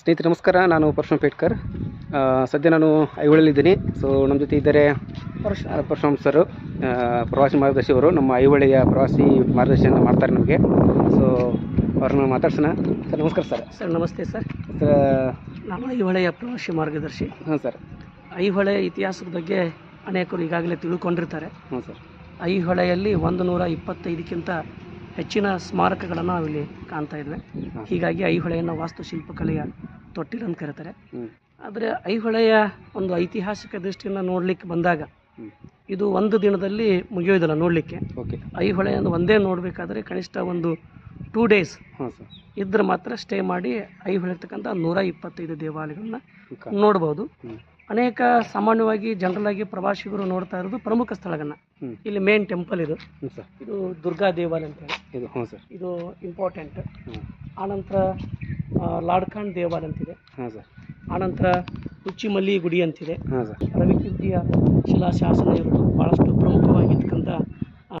ಸ್ನೇಹಿತರೆ ನಮಸ್ಕಾರ. ನಾನು ಪರಶುರಾಮ್ ಪೇಟ್ಕರ್. ಸದ್ಯ ನಾನು ಐಹೊಳೆಯಲ್ಲಿದ್ದೀನಿ. ಸೊ ನಮ್ಮ ಜೊತೆ ಇದ್ದಾರೆ ಪರಶು ಪರಶುರಾಮ್ ಸರು ಪ್ರವಾಸಿ ಮಾರ್ಗದರ್ಶಿ ಅವರು. ನಮ್ಮ ಐಹೊಳೆಯ ಪ್ರವಾಸಿ ಮಾರ್ಗದರ್ಶನ ಮಾಡ್ತಾರೆ ನಮಗೆ. ಸೊ ಅವ್ರನ್ನ ಮಾತಾಡ್ಸೋಣ. ಸರ್ ನಮಸ್ಕಾರ ಸರ್ ಸರ್ ನಮಸ್ತೆ ಸರ್ ಸರ್ ನಾನು ಐಹೊಳೆಯ ಪ್ರವಾಸಿ ಮಾರ್ಗದರ್ಶಿ. ಹಾಂ ಸರ್ ಐಹೊಳೆ ಇತಿಹಾಸದ ಬಗ್ಗೆ ಅನೇಕರು ಈಗಾಗಲೇ ತಿಳ್ಕೊಂಡಿರ್ತಾರೆ. ಹ್ಞೂ ಸರ್ ಐಹೊಳೆಯಲ್ಲಿ ಒಂದು ನೂರ ಇಪ್ಪತ್ತೈದಕ್ಕಿಂತ ಹೆಚ್ಚಿನ ಸ್ಮಾರಕಗಳನ್ನು ನಾವಿಲ್ಲಿ ಕಾಣ್ತಾ ಇದ್ವಿ. ಹೀಗಾಗಿ ಐಹೊಳೆಯನ್ನು ವಾಸ್ತುಶಿಲ್ಪಕಲೆಯ ತೊಟ್ಟಿಲು ಅಂತ ಕರೀತಾರೆ. ಆದರೆ ಐಹೊಳೆಯ ಒಂದು ಐತಿಹಾಸಿಕ ದೃಷ್ಟಿಯಿಂದ ನೋಡಲಿಕ್ಕೆ ಬಂದಾಗ ಇದು ಒಂದು ದಿನದಲ್ಲಿ ಮುಗಿಯೋದಿಲ್ಲ ನೋಡಲಿಕ್ಕೆ. ಓಕೆ. ಐಹೊಳೆಯನ್ನು ಒಂದೇ ನೋಡಬೇಕಾದ್ರೆ ಕನಿಷ್ಠ ಒಂದು ಟೂ ಡೇಸ್ ಇದ್ರೆ ಮಾತ್ರ ಸ್ಟೇ ಮಾಡಿ ಐಹೊಳೆ ಇರ್ತಕ್ಕಂಥ ನೂರ ಇಪ್ಪತ್ತೈದು ದೇವಾಲಯಗಳನ್ನ ನೋಡ್ಬೋದು. ಅನೇಕ ಸಾಮಾನ್ಯವಾಗಿ ಜನರಲ್ ಆಗಿ ಪ್ರವಾಸಿಗರು ನೋಡ್ತಾ ಇರೋದು ಪ್ರಮುಖ ಸ್ಥಳಗಳನ್ನ. ಇಲ್ಲಿ ಮೇನ್ ಟೆಂಪಲ್ ಇದು. ಸರ್. ಇದು ದುರ್ಗಾ ದೇವಾಲಯ ಅಂತ ಹೇಳಿ. ಇದು ಹ್ಞೂ ಸರ್. ಇದು ಇಂಪಾರ್ಟೆಂಟ್ ಆನಂತರ ಲಾಡ್ಕಾನ್ ದೇವಾಲಯ ಅಂತಿದೆ. ಹಾಂ ಸರ್. ಆನಂತರ ಉಚ್ಚಿಮಲ್ಲಿ ಗುಡಿ ಅಂತಿದೆ. ಹಾಂ ಸರ್. ರವಿಕೀರ್ತಿಯ ಶಿಲಾಶಾಸನ ಇರೋದು ಭಾಳಷ್ಟು